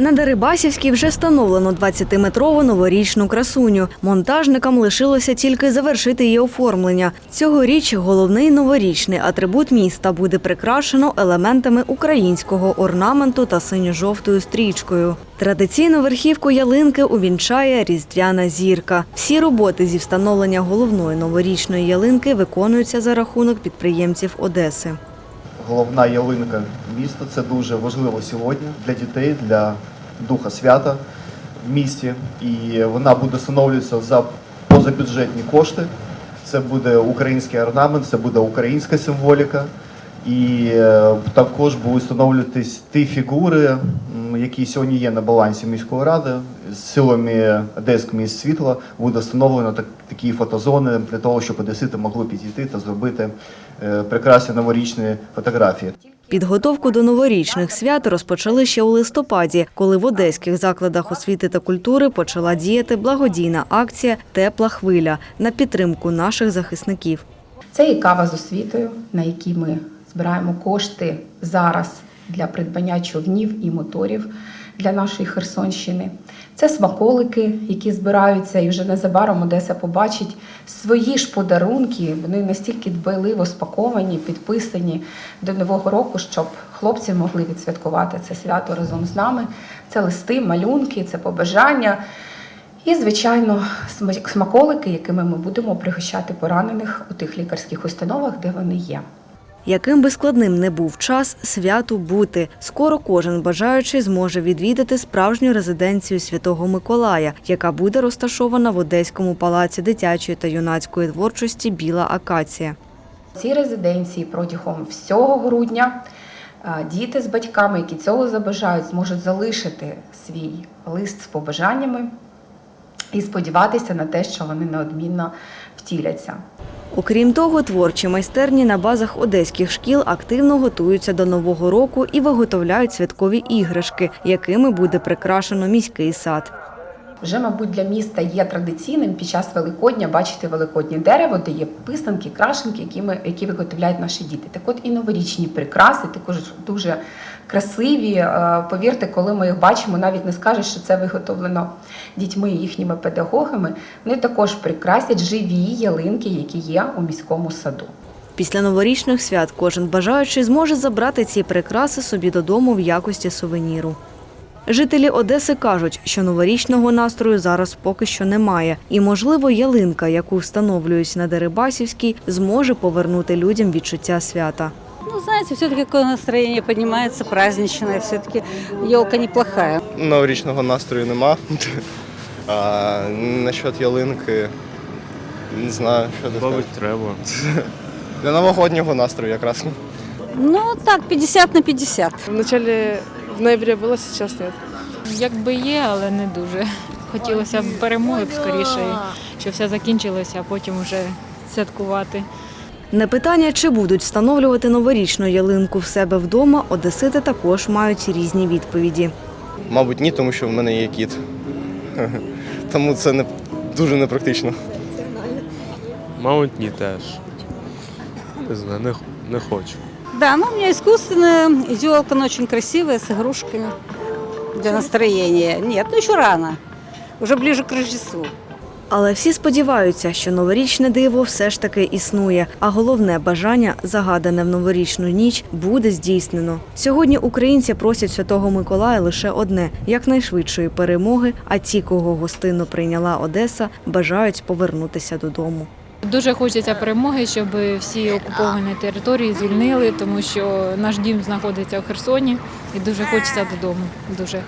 На Дерибасівській вже встановлено 20-метрову новорічну красуню. Монтажникам лишилося тільки завершити її оформлення. Цьогоріч головний новорічний атрибут міста буде прикрашено елементами українського орнаменту та синьо-жовтою стрічкою. Традиційну верхівку ялинки увінчає різдвяна зірка. Всі роботи зі встановлення головної новорічної ялинки виконуються за рахунок підприємців Одеси. Головна ялинка міста. Це дуже важливо сьогодні для дітей, для духа свята в місті. І вона буде встановлюватися за позабюджетні кошти. Це буде український орнамент, це буде українська символіка. І е, також будуть встановлюватись ті фігури, які сьогодні є на балансі міської ради. З силами Одеського міст світла буде встановлено так, такі фотозони для того, щоб одесити могли підійти та зробити е, прекрасні новорічні фотографії. Підготовку до новорічних свят розпочали ще у листопаді, коли в одеських закладах освіти та культури почала діяти благодійна акція Тепла хвиля на підтримку наших захисників. Це і кава з освітою, на якій ми збираємо кошти зараз для придбання човнів і моторів для нашої Херсонщини. Це смаколики, які збираються, і вже незабаром Одеса побачить свої ж подарунки. Вони настільки дбайливо спаковані, підписані до Нового року, щоб хлопці могли відсвяткувати це свято разом з нами. Це листи, малюнки, це побажання. І, звичайно, сма- смаколики, якими ми будемо пригощати поранених у тих лікарських установах, де вони є. Яким би складним не був час, святу бути. Скоро кожен бажаючий зможе відвідати справжню резиденцію Святого Миколая, яка буде розташована в Одеському палаці дитячої та юнацької творчості Біла Акація. В цій резиденції протягом всього грудня е, діти з батьками, які цього забажають, зможуть залишити свій лист з побажаннями і сподіватися на те, що вони неодмінно втіляться. Окрім того, творчі майстерні на базах одеських шкіл активно готуються до нового року і виготовляють святкові іграшки, якими буде прикрашено міський сад. Вже, мабуть, для міста є традиційним під час Великодня бачити великоднє дерево, де є писанки, крашенки, які, ми, які виготовляють наші діти. Так от і новорічні прикраси, також дуже красиві. Е, Повірте, коли ми їх бачимо, навіть не скажеш, що це виготовлено дітьми і їхніми педагогами. Вони також прикрасять живі ялинки, які є у міському саду. Після новорічних свят кожен бажаючий зможе забрати ці прикраси собі додому в якості сувеніру. Жителі Одеси кажуть, що новорічного настрою зараз поки що немає, і, можливо, ялинка, яку встановлюють на Дерибасівській, зможе повернути людям відчуття свята. Ну, знаете, все-таки какое настроение поднимается праздничное, все-таки елка неплохая. Новорічного настрою нема. А насчет ялинки не знаю, що тут. Мабуть, треба. Для новогоднього настрою якраз. Ну, так, 50 на 50. В начале в ноябре было, сейчас нет. Якби є, але не дуже. Хотілося б перемоги б скоріше, щоб все закінчилося, а потім вже святкувати. На питання, чи будуть встановлювати новорічну ялинку в себе вдома, одесити також мають різні відповіді. Мабуть, ні, тому що в мене є кіт. Тому це не дуже непрактично. Мабуть, ні теж. Не знаю, не, не хочу. Да, ну, у меня искусственная елка, но очень красивая, с игрушками для настроения. Нет, ну еще рано, уже ближе к Рождеству. Але всі сподіваються, що новорічне диво все ж таки існує, а головне бажання, загадане в новорічну ніч, буде здійснено. Сьогодні українці просять Святого Миколая лише одне якнайшвидшої перемоги. А ті, кого гостинно прийняла Одеса, бажають повернутися додому. Дуже хочеться перемоги, щоб всі окуповані території звільнили, тому що наш дім знаходиться в Херсоні і дуже хочеться додому. Дуже.